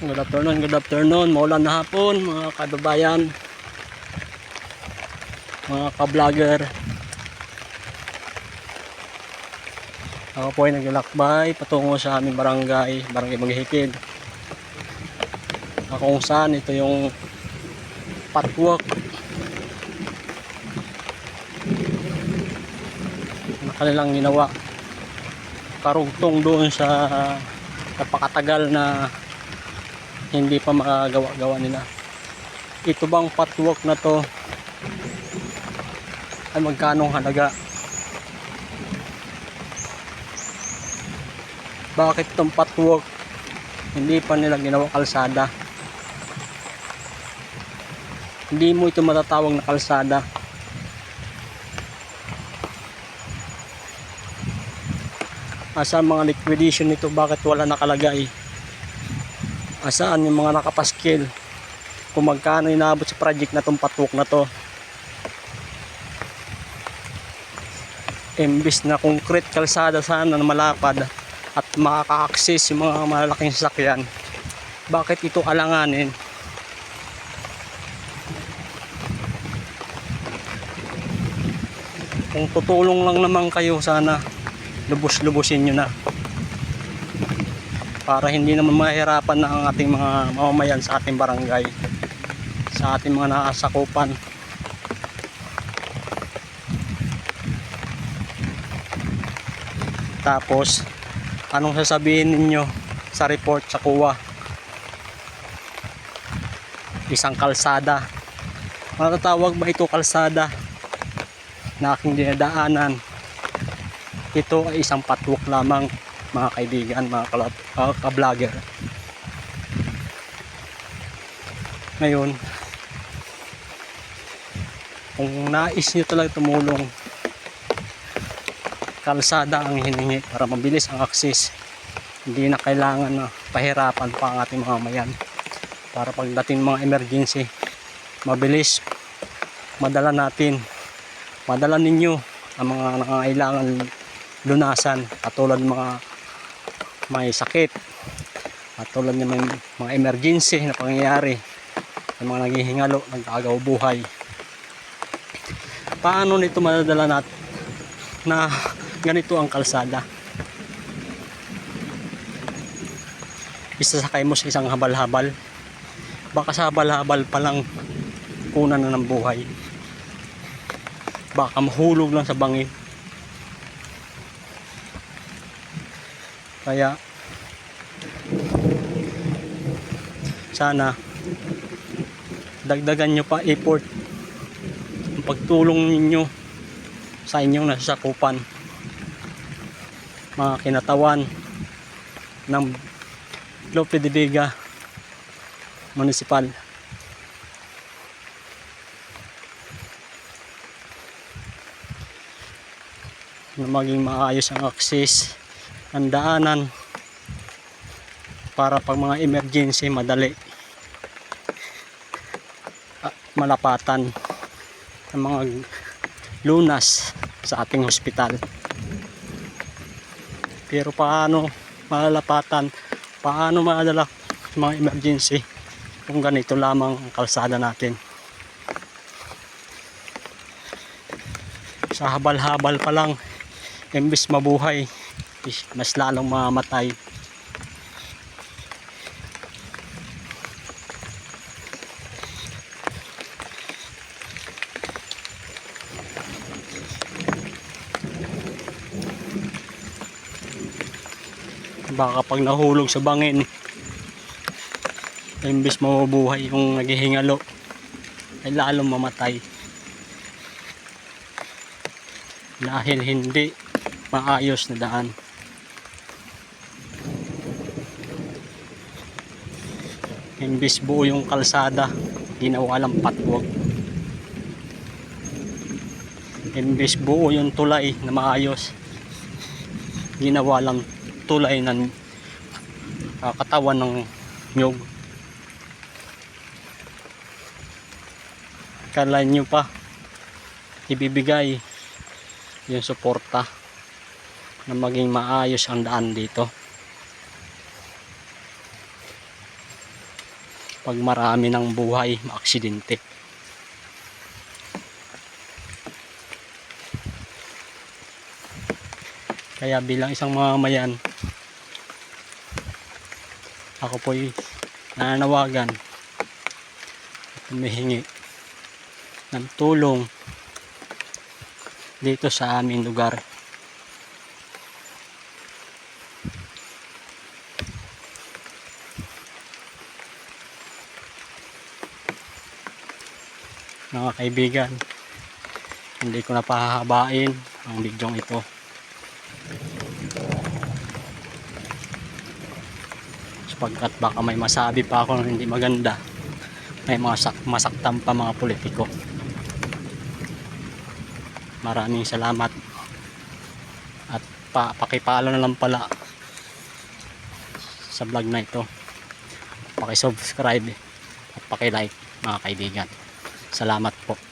Good afternoon, good afternoon. Maulan na hapon, mga kababayan. Mga ka-vlogger. Ako po ay naglalakbay patungo sa aming barangay, barangay Maghihipid. Ako kung saan ito yung patwalk na kanilang ginawa. Karugtong doon sa napakatagal na hindi pa makagawa-gawa nila. Ito bang patwalk na to ay magkano ang halaga? Bakit itong patwalk hindi pa nila ginawa kalsada? Hindi mo ito matatawag na kalsada. Asa mga liquidation nito bakit wala nakalagay? Asaan yung mga nakapaskil? Kung magkano inaabot sa project na tong patok na to? Imbis na concrete kalsada sana na malapad at makaka-access yung mga malalaking sasakyan bakit ito alanganin? Kung tutulong lang naman kayo sana lubos-lubusin nyo na para hindi naman mahirapan na ang ating mga mamamayan sa ating barangay sa ating mga nakasakupan tapos anong sasabihin ninyo sa report sa kuwa? Isang kalsada. Matatawag ba ito kalsada? Na aking dinadaanan. Ito ay isang patwalk lamang mga kaibigan, mga kalab- uh, ka-vlogger. Ngayon, kung nais nyo talaga tumulong, kalsada ang hiningi para mabilis ang access. Hindi na kailangan na pahirapan pa ang ating mga mayan. Para pagdating mga emergency, mabilis, madala natin, madala ninyo ang mga nangangailangan lunasan katulad mga may sakit. At tulad ng mga, emergency na pangyayari. Ng mga naghihingalo, nagkagaw buhay. Paano nito madadala natin na ganito ang kalsada? Isasakay mo sa isang habal-habal. Baka sa habal-habal pa lang kuna na ng buhay. Baka mahulog lang sa bangin Kaya sana dagdagan nyo pa effort ang pagtulong ninyo sa inyong nasasakupan mga kinatawan ng Lope de Vega Municipal. Na maging maayos ang access ang daanan para pag mga emergency madali. Ah, malapatan ang mga lunas sa ating hospital. Pero paano malalapatan paano madala mga emergency kung ganito lamang ang kalsada natin? Sa habal-habal pa lang imbis mabuhay mas lalong mamamatay baka pag nahulog sa bangin imbis mabubuhay yung naghihingalo ay lalong mamatay. Dahil hindi maayos na daan imbis buo yung kalsada ginawa lang patwag imbis buo yung tulay na maayos ginawa lang tulay ng ah, katawan ng nyog kala nyo pa ibibigay yung suporta na maging maayos ang daan dito pag marami ng buhay maaksidente. Kaya bilang isang mamamayan ako po'y nananawagan at humihingi ng tulong dito sa aming lugar mga kaibigan. Hindi ko na pahahabain ang bidyong ito. Sapagkat baka may masabi pa ako na hindi maganda. May mga sak- masaktan pa mga politiko. Maraming salamat. At pa pakipalo na lang pala sa vlog na ito. Pakisubscribe at pakilike mga kaibigan salamat po